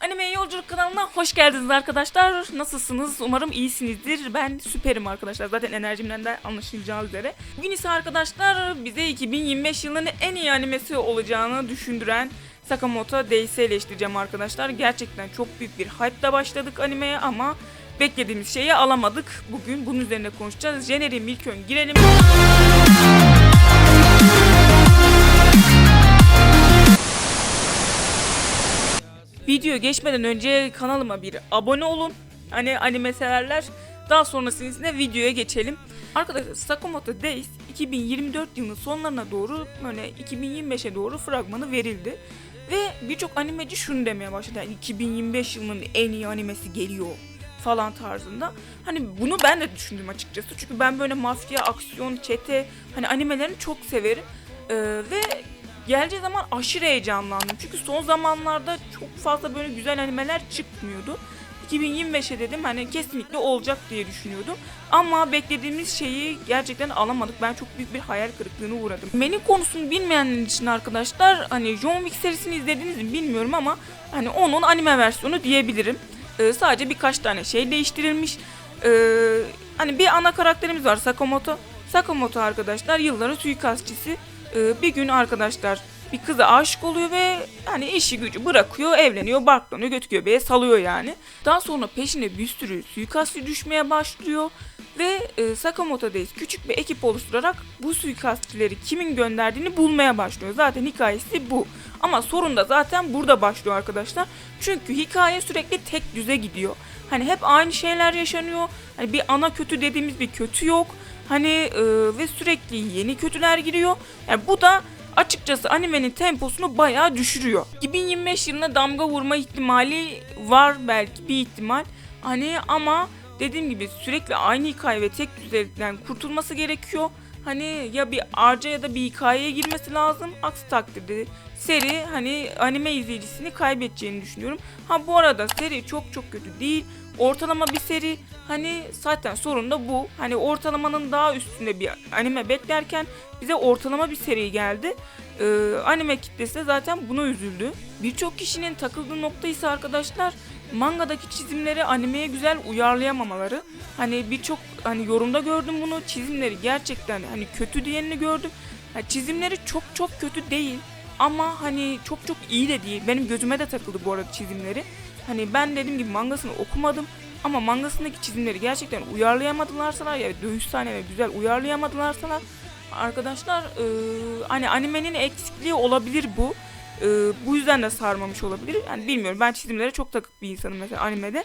Anime Yolculuk kanalına hoş geldiniz arkadaşlar. Nasılsınız? Umarım iyisinizdir. Ben süperim arkadaşlar. Zaten enerjimden de anlaşılacağı üzere. Bugün ise arkadaşlar bize 2025 yılının en iyi animesi olacağını düşündüren Sakamoto Days'i eleştireceğim arkadaşlar. Gerçekten çok büyük bir hype'la başladık animeye ama beklediğimiz şeyi alamadık. Bugün bunun üzerine konuşacağız. Jeneriğe ilk ön girelim. Video geçmeden önce kanalıma bir abone olun. Hani anime severler. Daha sonrasında videoya geçelim. Arkadaşlar Sakamoto Days 2024 yılının sonlarına doğru böyle 2025'e doğru fragmanı verildi. Ve birçok animeci şunu demeye başladı. Yani 2025 yılının en iyi animesi geliyor falan tarzında. Hani bunu ben de düşündüm açıkçası. Çünkü ben böyle mafya, aksiyon, çete hani animelerini çok severim. Ee, ve geleceği zaman aşırı heyecanlandım. Çünkü son zamanlarda çok fazla böyle güzel animeler çıkmıyordu. 2025'e dedim hani kesinlikle olacak diye düşünüyordum. Ama beklediğimiz şeyi gerçekten alamadık. Ben çok büyük bir hayal kırıklığına uğradım. Menü konusunu bilmeyenler için arkadaşlar hani John Wick serisini izlediniz mi bilmiyorum ama hani onun anime versiyonu diyebilirim. Ee, sadece birkaç tane şey değiştirilmiş. Ee, hani bir ana karakterimiz var Sakamoto. Sakamoto arkadaşlar yılların suikastçısı. Ee, bir gün arkadaşlar bir kıza aşık oluyor ve hani işi gücü bırakıyor, evleniyor, barklanıyor, götü göbeğe salıyor yani. Daha sonra peşine bir sürü suikastçı düşmeye başlıyor ve e, Sakamoto'dayız küçük bir ekip oluşturarak bu suikastçileri kimin gönderdiğini bulmaya başlıyor. Zaten hikayesi bu. Ama sorun da zaten burada başlıyor arkadaşlar. Çünkü hikaye sürekli tek düze gidiyor. Hani hep aynı şeyler yaşanıyor. Hani bir ana kötü dediğimiz bir kötü yok. Hani e, ve sürekli yeni kötüler giriyor. Yani bu da açıkçası animenin temposunu bayağı düşürüyor. 2025 yılına damga vurma ihtimali var belki bir ihtimal. Hani ama dediğim gibi sürekli aynı hikaye ve tek düzelikten kurtulması gerekiyor. Hani ya bir arca ya da bir hikayeye girmesi lazım. Aksi takdirde seri hani anime izleyicisini kaybedeceğini düşünüyorum. Ha bu arada seri çok çok kötü değil. Ortalama bir seri. Hani zaten sorun da bu. Hani ortalamanın daha üstünde bir anime beklerken bize ortalama bir seri geldi. Ee, anime kitlesi zaten buna üzüldü. Birçok kişinin takıldığı nokta ise arkadaşlar mangadaki çizimleri animeye güzel uyarlayamamaları. Hani birçok hani yorumda gördüm bunu. Çizimleri gerçekten hani kötü diyenini gördüm. Yani çizimleri çok çok kötü değil ama hani çok çok iyi de değil. Benim gözüme de takıldı bu arada çizimleri. Hani ben dediğim gibi mangasını okumadım ama mangasındaki çizimleri gerçekten uyarlayamadılarsalar ya dövüş sahneleri güzel uyarlayamadılarsalar arkadaşlar e, hani animenin eksikliği olabilir bu. E, bu yüzden de sarmamış olabilir. Yani bilmiyorum ben çizimlere çok takık bir insanım mesela animede.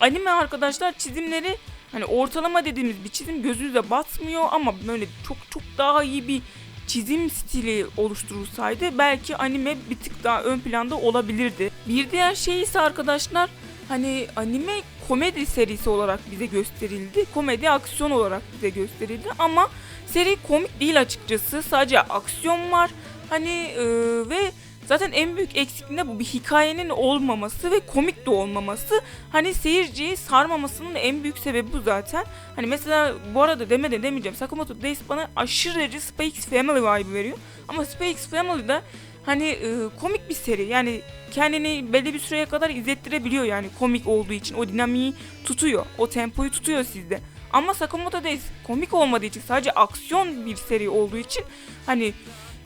Anime arkadaşlar çizimleri hani ortalama dediğimiz bir çizim gözünüze batmıyor ama böyle çok çok daha iyi bir çizim stili oluşturulsaydı belki anime bir tık daha ön planda olabilirdi. Bir diğer şey ise arkadaşlar hani anime komedi serisi olarak bize gösterildi. Komedi aksiyon olarak bize gösterildi ama seri komik değil açıkçası. Sadece aksiyon var. Hani e, ve zaten en büyük eksikliğinde bu bir hikayenin olmaması ve komik de olmaması. Hani seyirciyi sarmamasının en büyük sebebi bu zaten. Hani mesela bu arada demeden demeyeceğim. Sakamoto Days bana aşırı derece Spy X Family vibe veriyor. Ama Spy X Family'de hani e, komik bir seri. Yani kendini belli bir süreye kadar izlettirebiliyor yani komik olduğu için. O dinamiği tutuyor. O tempoyu tutuyor sizde. Ama Sakamoto Days komik olmadığı için sadece aksiyon bir seri olduğu için hani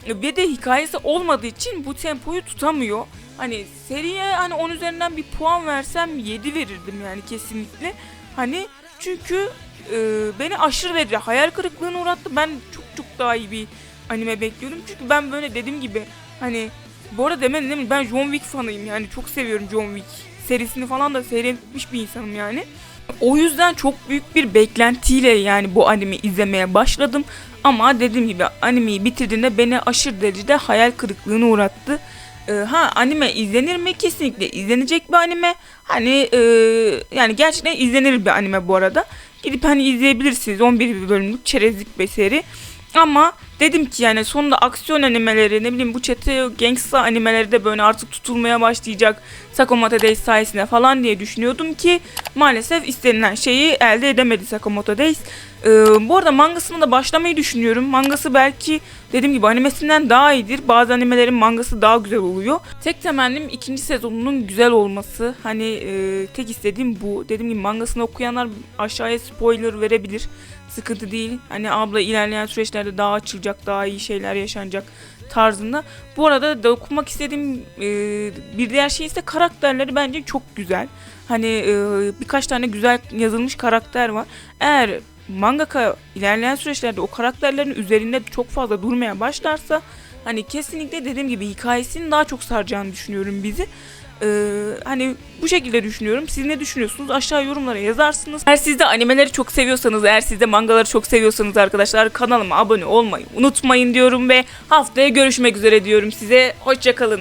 ve de hikayesi olmadığı için bu tempoyu tutamıyor. Hani seriye hani 10 üzerinden bir puan versem 7 verirdim yani kesinlikle. Hani çünkü e, beni aşırı derece hayal kırıklığına uğrattı. Ben çok çok daha iyi bir anime bekliyorum. Çünkü ben böyle dediğim gibi hani bu arada demedim değil mi? Ben John Wick fanıyım yani çok seviyorum John Wick serisini falan da seyretmiş bir insanım yani. O yüzden çok büyük bir beklentiyle yani bu anime izlemeye başladım. Ama dediğim gibi animeyi bitirdiğinde beni aşırı derecede hayal kırıklığına uğrattı. Ee, ha anime izlenir mi? Kesinlikle izlenecek bir anime. Hani e, yani gerçekten izlenir bir anime bu arada. Gidip hani izleyebilirsiniz 11 bölümlük çerezlik bir seri. Ama dedim ki yani sonunda aksiyon animeleri ne bileyim bu çete gangsta animeleri de böyle artık tutulmaya başlayacak Sakamoto Days sayesinde falan diye düşünüyordum ki maalesef istenilen şeyi elde edemedi Sakamoto Days. Ee, bu arada mangasına da başlamayı düşünüyorum. Mangası belki dediğim gibi animesinden daha iyidir. Bazı animelerin mangası daha güzel oluyor. Tek temennim ikinci sezonunun güzel olması. Hani e, tek istediğim bu. Dediğim gibi mangasını okuyanlar aşağıya spoiler verebilir. Sıkıntı değil. Hani abla ilerleyen süreçlerde daha açılacak, daha iyi şeyler yaşanacak tarzında. Bu arada da okumak istediğim e, bir diğer şey ise karakterleri bence çok güzel. Hani e, birkaç tane güzel yazılmış karakter var. Eğer mangaka ilerleyen süreçlerde o karakterlerin üzerinde çok fazla durmaya başlarsa hani kesinlikle dediğim gibi hikayesinin daha çok saracağını düşünüyorum bizi. Ee, hani bu şekilde düşünüyorum. Siz ne düşünüyorsunuz? Aşağı yorumlara yazarsınız. Eğer siz de animeleri çok seviyorsanız, eğer siz de mangaları çok seviyorsanız arkadaşlar kanalıma abone olmayı unutmayın diyorum ve haftaya görüşmek üzere diyorum size. Hoşçakalın.